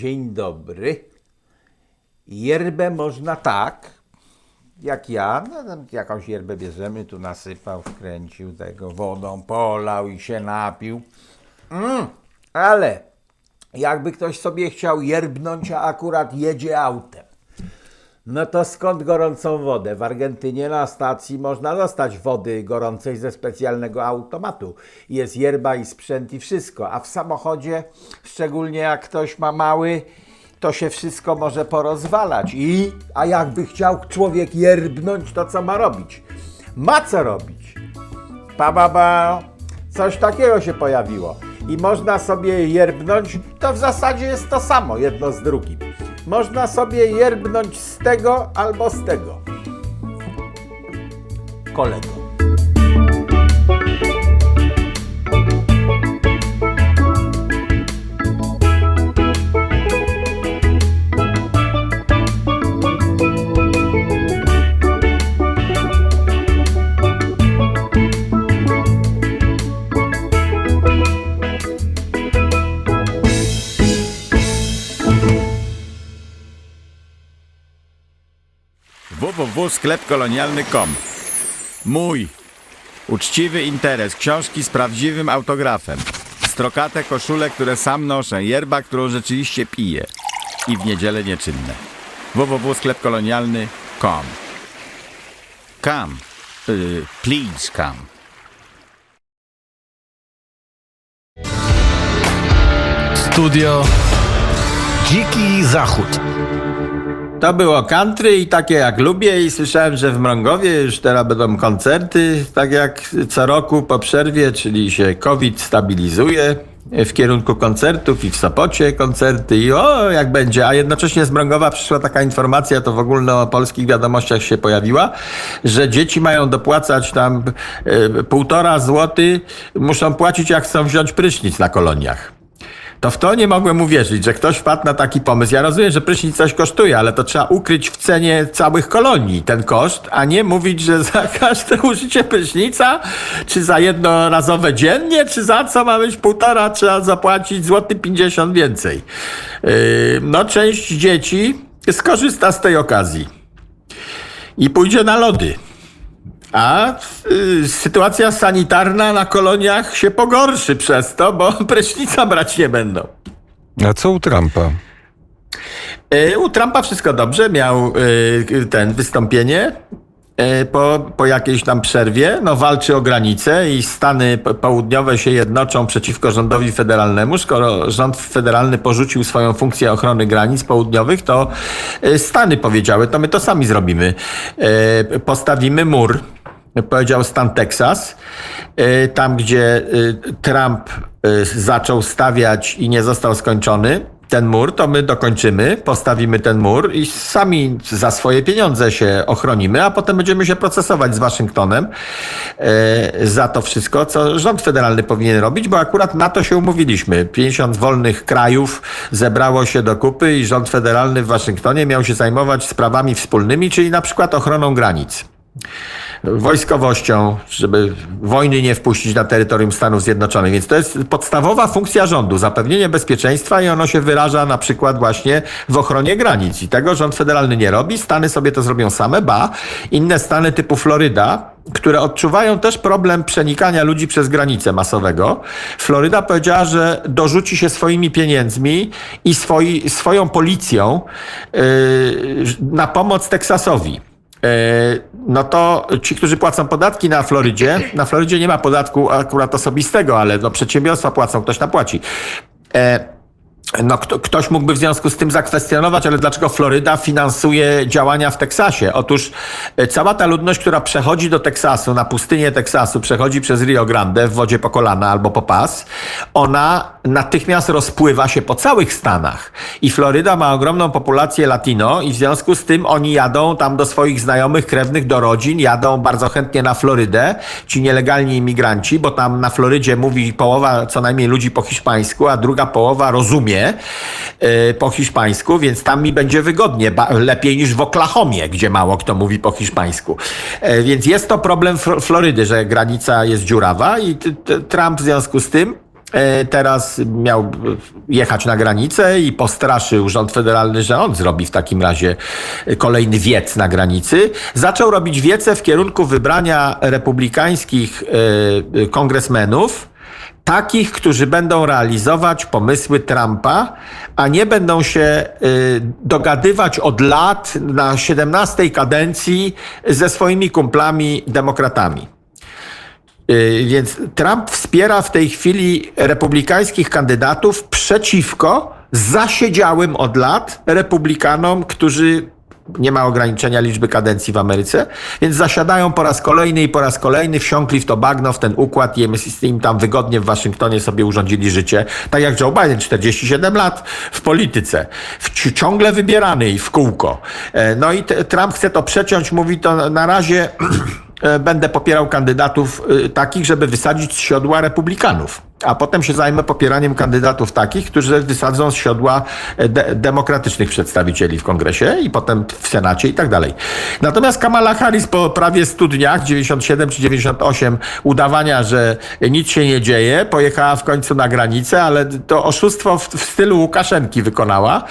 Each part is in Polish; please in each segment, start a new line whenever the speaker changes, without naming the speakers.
Dzień dobry. Yerbę można tak, jak ja. No, jakąś yerbę bierzemy, tu nasypał, wkręcił tego wodą, polał i się napił. Mm, ale jakby ktoś sobie chciał yerbnąć, a akurat jedzie autem. No to skąd gorącą wodę? W Argentynie na stacji można dostać wody gorącej ze specjalnego automatu. Jest yerba i sprzęt i wszystko, a w samochodzie, szczególnie jak ktoś ma mały, to się wszystko może porozwalać. I, a jakby chciał człowiek yerbnąć, to co ma robić? Ma co robić. Pa, ba, ba. Coś takiego się pojawiło. I można sobie yerbnąć, to w zasadzie jest to samo, jedno z drugim. Można sobie yerbnąć z tego albo z tego. Kolego.
www.sklepkolonialny.com Mój. Uczciwy interes, książki z prawdziwym autografem, strokate koszule, które sam noszę, yerba, którą rzeczywiście piję. I w niedzielę nieczynne. www.sklepkolonialny.com Come, y, please come.
Studio Dziki Zachód.
To było country i takie jak lubię i słyszałem, że w Mrągowie już teraz będą koncerty, tak jak co roku po przerwie, czyli się COVID stabilizuje w kierunku koncertów i w Sopocie koncerty i o jak będzie, a jednocześnie z Mrągowa przyszła taka informacja, to w ogólnopolskich wiadomościach się pojawiła, że dzieci mają dopłacać tam e, półtora złoty, muszą płacić jak chcą wziąć prysznic na koloniach. To w to nie mogłem uwierzyć, że ktoś wpadł na taki pomysł. Ja rozumiem, że prysznic coś kosztuje, ale to trzeba ukryć w cenie całych kolonii ten koszt, a nie mówić, że za każde użycie prysznica, czy za jednorazowe dziennie, czy za co ma być półtora, trzeba zapłacić złoty 50 więcej. Yy, no, część dzieci skorzysta z tej okazji i pójdzie na lody. A y, sytuacja sanitarna na koloniach się pogorszy przez to, bo prysznica brać nie będą.
A co u Trumpa?
Y, u Trumpa wszystko dobrze, miał y, ten wystąpienie y, po, po jakiejś tam przerwie. No, walczy o granicę i Stany po- Południowe się jednoczą przeciwko rządowi federalnemu. Skoro rząd federalny porzucił swoją funkcję ochrony granic południowych, to y, Stany powiedziały, to my to sami zrobimy. Y, Postawimy mur powiedział stan Teksas, y, tam gdzie y, Trump y, zaczął stawiać i nie został skończony ten mur, to my dokończymy, postawimy ten mur i sami za swoje pieniądze się ochronimy, a potem będziemy się procesować z Waszyngtonem za to wszystko, co rząd federalny powinien robić, bo akurat na to się umówiliśmy. 50 wolnych krajów zebrało się do kupy i rząd federalny w Waszyngtonie miał się zajmować sprawami wspólnymi, czyli na przykład ochroną granic wojskowością, żeby wojny nie wpuścić na terytorium Stanów Zjednoczonych. Więc to jest podstawowa funkcja rządu, zapewnienie bezpieczeństwa i ono się wyraża na przykład właśnie w ochronie granic. I tego rząd federalny nie robi, Stany sobie to zrobią same, ba, inne stany typu Floryda, które odczuwają też problem przenikania ludzi przez granicę masowego. Floryda powiedziała, że dorzuci się swoimi pieniędzmi i swoi, swoją policją yy, na pomoc Teksasowi. E, no to ci, którzy płacą podatki na Florydzie, na Florydzie nie ma podatku akurat osobistego, ale no przedsiębiorstwa płacą, ktoś tam płaci. No, kto, ktoś mógłby w związku z tym zakwestionować, ale dlaczego Floryda finansuje działania w Teksasie? Otóż e, cała ta ludność, która przechodzi do Teksasu, na pustynię Teksasu, przechodzi przez Rio Grande w wodzie po kolana albo po pas, ona natychmiast rozpływa się po całych Stanach. I Floryda ma ogromną populację latino i w związku z tym oni jadą tam do swoich znajomych, krewnych, do rodzin, jadą bardzo chętnie na Florydę, ci nielegalni imigranci, bo tam na Florydzie mówi połowa co najmniej ludzi po hiszpańsku, a druga połowa rozumie e, po hiszpańsku, więc tam mi będzie wygodnie, lepiej niż w Oklahomie, gdzie mało kto mówi po hiszpańsku. E, Więc jest to problem Fl- Florydy, że granica jest dziurawa i Trump w związku z tym e, teraz miał jechać na granicę i postraszył rząd federalny, że on zrobi w takim razie kolejny wiec na granicy. Zaczął robić wiece w kierunku wybrania republikańskich e, kongresmenów, takich, którzy będą realizować pomysły Trumpa, a nie będą się y, dogadywać od lat na 17 kadencji ze swoimi kumplami demokratami. Y, Więc Trump wspiera w tej chwili republikańskich kandydatów przeciwko zasiedziałym od lat republikanom, którzy nie ma ograniczenia liczby kadencji w Ameryce, więc zasiadają po raz kolejny i po raz kolejny, wsiąkli w to bagno, w ten układ i im tam wygodnie w Waszyngtonie sobie urządzili życie. Tak jak Joe Biden, 47 lat w polityce, w, ci- ciągle wybierany i w kółko. E, No i Trump chce to przeciąć, mówi to na razie będę popierał kandydatów e, takich, żeby wysadzić z siodła republikanów. A potem się zajmę popieraniem kandydatów takich, którzy wysadzą z siodła e, de- demokratycznych przedstawicieli w kongresie i potem w Senacie i tak dalej. Natomiast Kamala Harris po prawie 100 dniach, 97 czy 98, udawania, że nic się nie dzieje, pojechała w końcu na granicę, ale to oszustwo w, w stylu Łukaszenki wykonała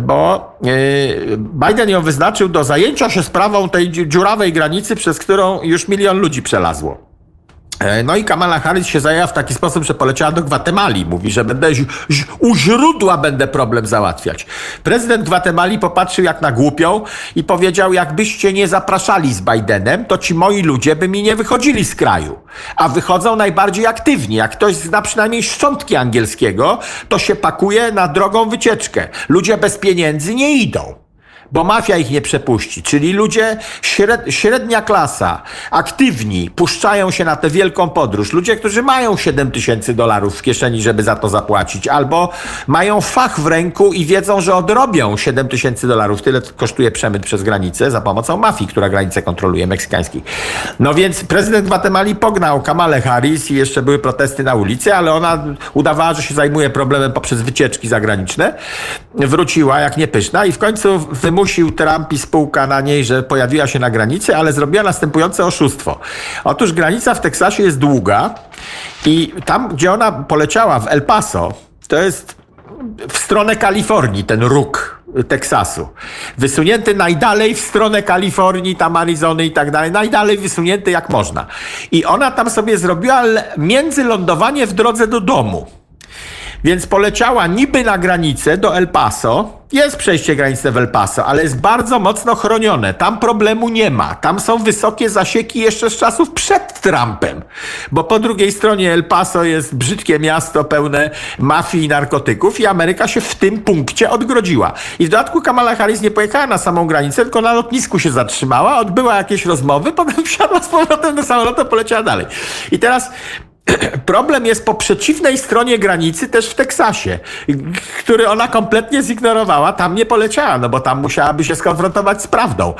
bo e, Biden ją wyznaczył do zajęcia się sprawą tej dziu- dziurawej granicy, przez którą już milion ludzi przelazło. E, No i Kamala Harris się zajęła w taki sposób, że poleciała do Gwatemali. Mówi, że będę u źródła będę problem załatwiać. Prezydent Gwatemali popatrzył jak na głupią i powiedział, jakbyście nie zapraszali z Bidenem, to ci moi ludzie by mi nie wychodzili z kraju. A wychodzą najbardziej aktywni. Jak ktoś zna przynajmniej szczątki angielskiego, to się pakuje na drogą wycieczkę. Ludzie bez pieniędzy nie idą bo mafia ich nie przepuści. Czyli ludzie, śred, średnia klasa, aktywni, puszczają się na tę wielką podróż. Ludzie, którzy mają 7 tysięcy dolarów w kieszeni, żeby za to zapłacić, albo mają fach w ręku i wiedzą, że odrobią 7 tysięcy dolarów. Tyle kosztuje przemyt przez granicę za pomocą mafii, która granicę kontroluje, meksykańskiej. No więc prezydent Gwatemali pognał Kamalę Harris i jeszcze były protesty na ulicy, ale ona udawała, że się zajmuje problemem poprzez wycieczki zagraniczne. Wróciła jak niepyszna i w końcu wymusił Trump i spółka na niej, że pojawiła się na granicy, ale zrobiła następujące oszustwo. Otóż granica w Teksasie jest długa i tam, gdzie ona poleciała w El Paso, to jest w stronę Kalifornii, ten róg Teksasu. Wysunięty najdalej w stronę Kalifornii, tam Arizony i tak dalej. Najdalej wysunięty jak można. I ona tam sobie zrobiła międzylądowanie w drodze do domu. Więc poleciała niby na granicę do El Paso. Jest przejście graniczne w El Paso, ale jest bardzo mocno chronione. Tam problemu nie ma. Tam są wysokie zasieki jeszcze z czasów przed Trumpem. Bo po drugiej stronie El Paso jest brzydkie miasto pełne mafii i narkotyków i Ameryka się w tym punkcie odgrodziła. I w dodatku Kamala Harris nie pojechała na samą granicę, tylko na lotnisku się zatrzymała, odbyła jakieś rozmowy, potem wsiadła z powrotem do samolotu, poleciała dalej. I teraz Problem jest po przeciwnej stronie granicy, też w Teksasie, który ona kompletnie zignorowała. Tam nie poleciała, no bo tam musiałaby się skonfrontować z prawdą.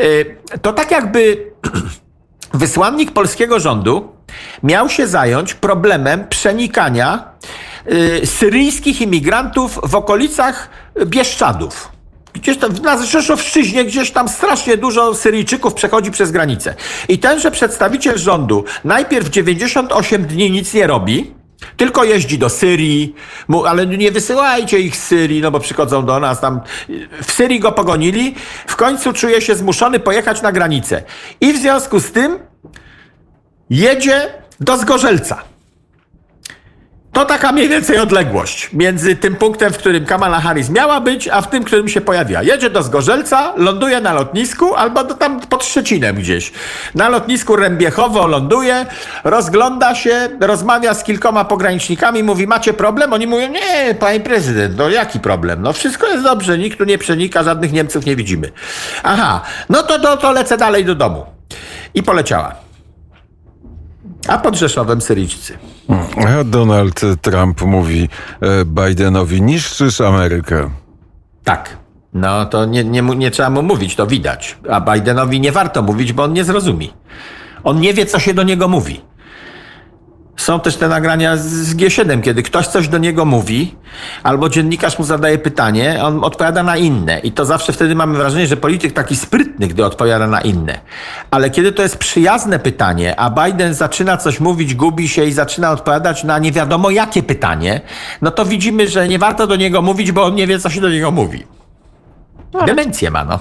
Y, To tak jakby wysłannik polskiego rządu miał się zająć problemem przenikania y, syryjskich imigrantów w okolicach Bieszczadów. Gdzieś tam na Rzeszowszczyźnie, gdzieś tam strasznie dużo Syryjczyków przechodzi przez granicę. I tenże przedstawiciel rządu najpierw 98 dni nic nie robi, tylko jeździ do Syrii, ale nie wysyłajcie ich z Syrii, no bo przychodzą do nas tam. W Syrii go pogonili, w końcu czuje się zmuszony pojechać na granicę. I w związku z tym jedzie do Zgorzelca. To taka mniej więcej odległość między tym punktem, w którym Kamala Harris miała być, a w tym, w którym się pojawiła. Jedzie do Zgorzelca, ląduje na lotnisku albo do, tam pod Szczecinem gdzieś. Na lotnisku Rębiechowo ląduje, rozgląda się, rozmawia z kilkoma pogranicznikami, mówi, macie problem? Oni mówią, nie, panie prezydent, no jaki problem? No wszystko jest dobrze, nikt tu nie przenika, żadnych Niemców nie widzimy. Aha, no to, to, to lecę dalej do domu. I poleciała. A pod Rzeszowem Syryjczycy.
A Donald Trump mówi e, Bidenowi, niszczysz Amerykę.
Tak. No to nie, nie, nie trzeba mu mówić, to widać. A Bidenowi nie warto mówić, bo on nie zrozumi. On nie wie, co się do niego mówi. Są też te nagrania z- z G7, kiedy ktoś coś do niego mówi, albo dziennikarz mu zadaje pytanie, on odpowiada na inne. I to zawsze wtedy mamy wrażenie, że polityk taki sprytny, gdy odpowiada na inne. Ale kiedy to jest przyjazne pytanie, a Biden zaczyna coś mówić, gubi się i zaczyna odpowiadać na nie wiadomo jakie pytanie, no to widzimy, że nie warto do niego mówić, bo on nie wie, co się do niego mówi. Demencję ma, no.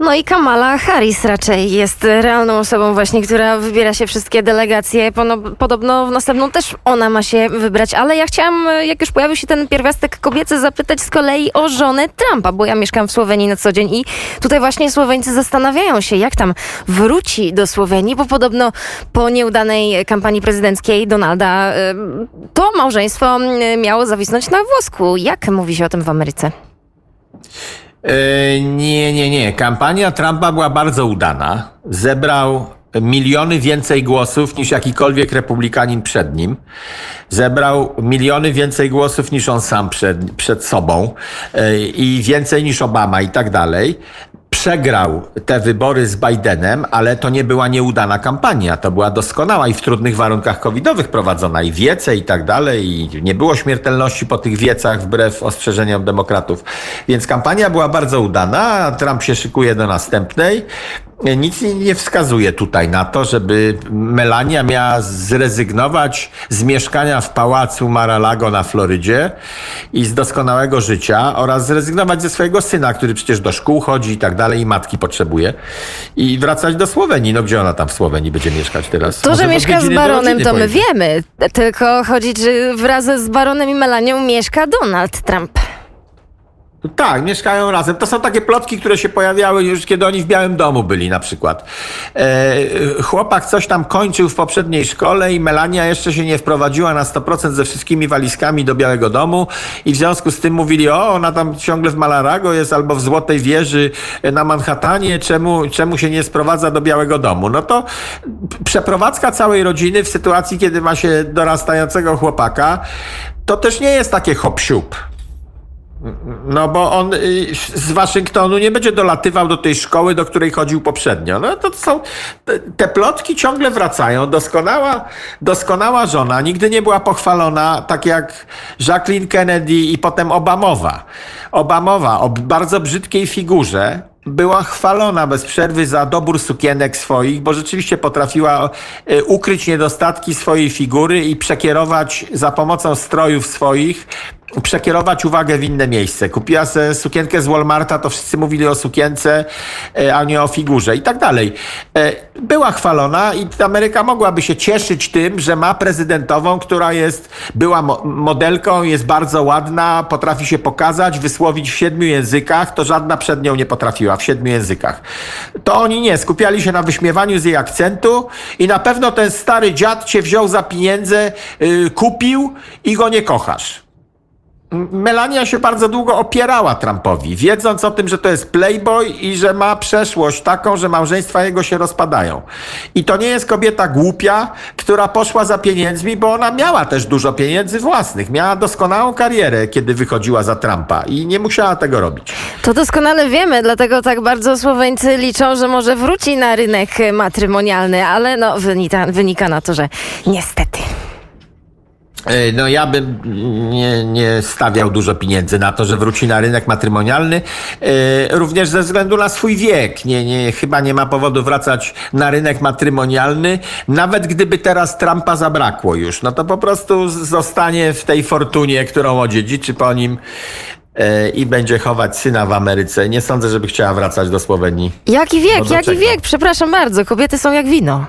No i Kamala Harris raczej jest realną osobą właśnie, która wybiera się wszystkie delegacje. Podobno w następną też ona ma się wybrać, ale ja chciałam, jak już pojawił się ten pierwiastek kobiecy, zapytać z kolei o żonę Trumpa, bo ja mieszkam w Słowenii na co dzień i tutaj właśnie Słoweńcy zastanawiają się, jak tam wróci do Słowenii, bo podobno po nieudanej kampanii prezydenckiej Donalda to małżeństwo miało zawisnąć na włosku. Jak mówi się o tym w Ameryce?
E, Nie, nie, nie. Kampania Trumpa była bardzo udana. Zebrał miliony więcej głosów niż jakikolwiek republikanin przed nim. Zebrał miliony więcej głosów niż on sam przed, przed sobą e, i więcej niż Obama i tak dalej. Przegrał te wybory z Bidenem, ale to nie była nieudana kampania. To była doskonała i w trudnych warunkach covidowych prowadzona i wiece i tak dalej. I nie było śmiertelności po tych wiecach wbrew ostrzeżeniom demokratów. Więc kampania była bardzo udana, Trump się szykuje do następnej. Nic nie- wskazuje tutaj na to, żeby Melania miała zrezygnować z mieszkania w pałacu Mar-a-Lago na Florydzie i z doskonałego życia oraz zrezygnować ze swojego syna, który przecież do szkół chodzi i tak dalej i matki potrzebuje i wracać do Słowenii. No gdzie ona tam w Słowenii będzie mieszkać teraz?
To,
Może
że mieszka z baronem, to my
pojedzie.
wiemy. Tylko chodzi, że wraz z baronem i Melanią mieszka Donald Trump.
Tak, mieszkają razem. To są takie plotki, które się pojawiały już kiedy oni w Białym Domu byli na przykład. E, chłopak coś tam kończył w poprzedniej szkole i Melania jeszcze się nie wprowadziła na 100% ze wszystkimi walizkami do Białego Domu i w związku z tym mówili, o ona tam ciągle w Malarago jest albo w Złotej Wieży na Manhattanie, czemu, czemu się nie sprowadza do Białego Domu? No to przeprowadzka całej rodziny w sytuacji, kiedy ma się dorastającego chłopaka, to też nie jest takie hop siup. No bo on y, z Waszyngtonu nie będzie dolatywał do tej szkoły, do której chodził poprzednio. No to są, te, plotki ciągle wracają. Doskonała, doskonała żona, nigdy nie była pochwalona, tak jak Jacqueline Kennedy i potem Obamowa. Obamowa o bardzo brzydkiej figurze, była chwalona bez przerwy za dobór sukienek swoich, bo rzeczywiście potrafiła e, ukryć niedostatki swojej figury i przekierować za pomocą strojów swoich przekierować uwagę w inne miejsce. Kupiła sobie sukienkę z Walmarta, to wszyscy mówili o sukience, e, a nie o figurze i tak dalej. E, Była chwalona i Ameryka mogłaby się cieszyć tym, że ma prezydentową, która jest, była mo- modelką, jest bardzo ładna, potrafi się pokazać, wysłowić w siedmiu językach, to żadna przed nią nie potrafiła w siedmiu językach. To oni nie, skupiali się na wyśmiewaniu z jej akcentu i na pewno ten stary dziad cię wziął za pieniądze, y, kupił i go nie kochasz. Melania się bardzo długo opierała Trumpowi, wiedząc o tym, że to jest playboy i że ma przeszłość taką, że małżeństwa jego się rozpadają. I to nie jest kobieta głupia, która poszła za pieniędzmi, bo ona miała też dużo pieniędzy własnych. Miała doskonałą karierę, kiedy wychodziła za Trumpa i nie musiała tego robić.
To doskonale wiemy, dlatego tak bardzo Słoweńcy liczą, że może wróci na rynek matrymonialny, ale no wynika, wynika na to, że niestety.
E, No ja bym nie, nie stawiał dużo pieniędzy na to, że wróci na rynek matrymonialny, e, również ze względu na swój wiek. Nie, nie, chyba nie ma powodu wracać na rynek matrymonialny, nawet gdyby teraz Trumpa zabrakło już. No to po prostu zostanie w tej fortunie, którą odziedziczy po nim e, i będzie chować syna w Ameryce. Nie sądzę, żeby chciała wracać do Słowenii.
Jaki wiek,
No
jaki
czego?
wiek? Przepraszam bardzo, kobiety są jak wino.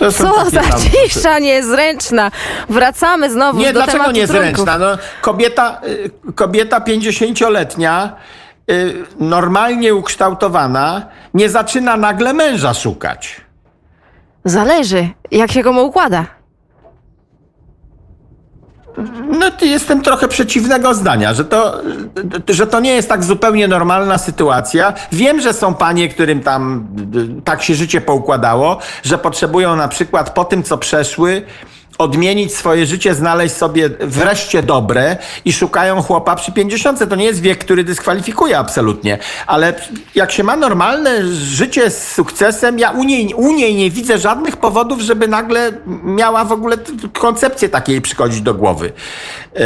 Są
Co za
tam-
cisza niezręczna. Wracamy znowu
Nie,
do
dlaczego
tematu
niezręczna?
trunków.
No, kobieta, y, kobieta 50-letnia, y, normalnie ukształtowana, nie zaczyna nagle męża szukać.
Zależy, jak się komu układa.
No, jestem trochę przeciwnego zdania, że to, że to nie jest tak zupełnie normalna sytuacja. Wiem, że są panie, którym tam y, tak się życie poukładało, że potrzebują na przykład po tym, co przeszły, odmienić swoje życie, znaleźć sobie wreszcie dobre i szukają chłopa przy 50. To nie jest wiek, który dyskwalifikuje absolutnie, ale jak się ma normalne życie z sukcesem, ja u niej, u niej nie widzę żadnych powodów, żeby nagle miała w ogóle koncepcję takiej przychodzić do głowy. Yy,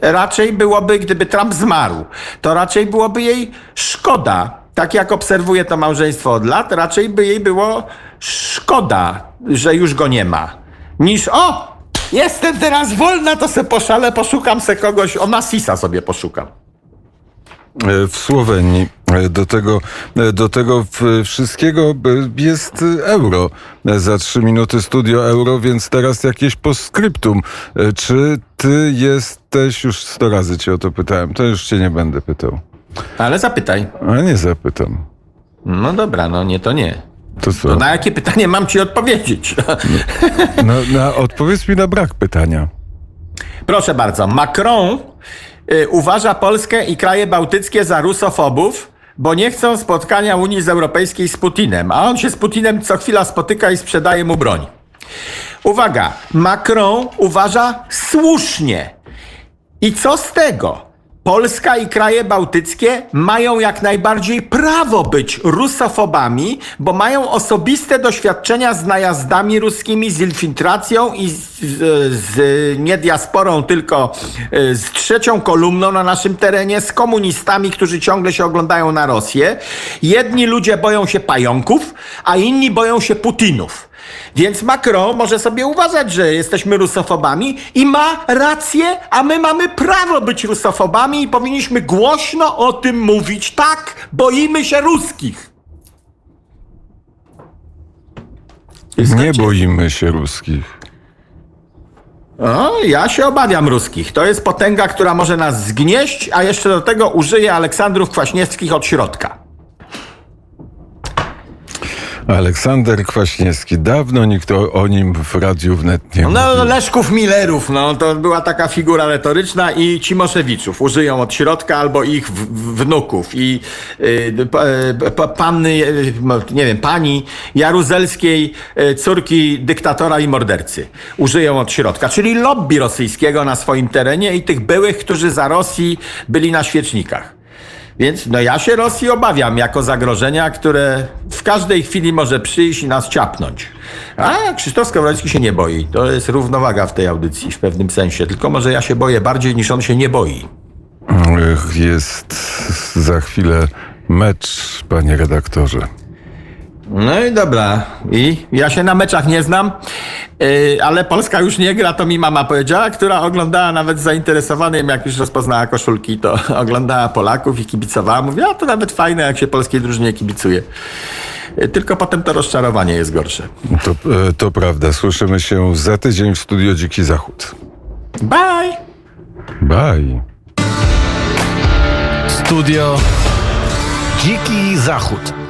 raczej byłoby, gdyby Trump zmarł, to raczej byłoby jej szkoda. Tak jak obserwuję to małżeństwo od lat, raczej by jej było szkoda, że już go nie ma. Niż o! Jestem teraz wolna, to se poszalę, poszukam se kogoś, o Massisa sobie poszukam.
E, w Słowenii. E, Do tego, e, do tego wszystkiego jest euro. Za trzy minuty studio euro, więc teraz jakieś postscriptum. Czy ty jesteś, już sto razy cię o to pytałem, to już cię nie będę pytał.
Ale zapytaj.
A nie zapytam.
No dobra, no nie to nie.
To
na jakie pytanie mam ci odpowiedzieć?
No, na, odpowiedz mi na brak pytania.
Proszę bardzo, Macron y, uważa Polskę i kraje bałtyckie za rusofobów, bo nie chcą spotkania Unii z Europejskiej z Putinem, a on się z Putinem co chwila spotyka i sprzedaje mu broń. Uwaga, Macron uważa słusznie. I co z tego? Polska i kraje bałtyckie mają jak najbardziej prawo być rusofobami, bo mają osobiste doświadczenia z najazdami ruskimi, z infiltracją i z, z, nie diasporą, tylko e, z trzecią kolumną na naszym terenie, z komunistami, którzy ciągle się oglądają na Rosję. Jedni ludzie boją się pająków, a inni boją się Putinów. Więc Macron może sobie uważać, że jesteśmy rusofobami i ma rację, a my mamy prawo być rusofobami i powinniśmy głośno o tym mówić. Tak, boimy się ruskich.
Nie boimy się ruskich.
O, ja się obawiam ruskich. To jest potęga, która może nas zgnieść, a jeszcze do tego użyje Aleksandrów Kwaśniewskich od środka.
Aleksander Kwaśniewski. Dawno nikt o, o nim w radiu wnet nie
No,
mówił.
Leszków Millerów, no to była taka figura retoryczna i Cimoszewiczów użyją od środka albo ich w, wnuków i y, pa, y, pa, panny, y, no, nie wiem, pani Jaruzelskiej, y, córki dyktatora i mordercy. Użyją od środka, czyli lobby rosyjskiego na swoim terenie i tych byłych, którzy za Rosji byli na świecznikach. Więc no ja się Rosji obawiam jako zagrożenia, które w każdej chwili może przyjść i nas ciapnąć. A Krzysztof Skowroński się nie boi. To jest równowaga w tej audycji w pewnym sensie. Tylko może ja się boję bardziej niż on się nie boi.
Jest za chwilę mecz, panie redaktorze.
No i dobra. I ja się na meczach nie znam, ale Polska już nie gra, to mi mama powiedziała, która oglądała nawet z zainteresowanym, jak już rozpoznała koszulki, to oglądała Polaków i kibicowała. Mówiła, a to nawet fajne, jak się polskiej drużynie kibicuje. Yy, Tylko potem to rozczarowanie jest gorsze.
To, e, to prawda. Słyszymy się za tydzień w studio Dziki Zachód.
Bye!
Bye.
Studio Dziki Zachód.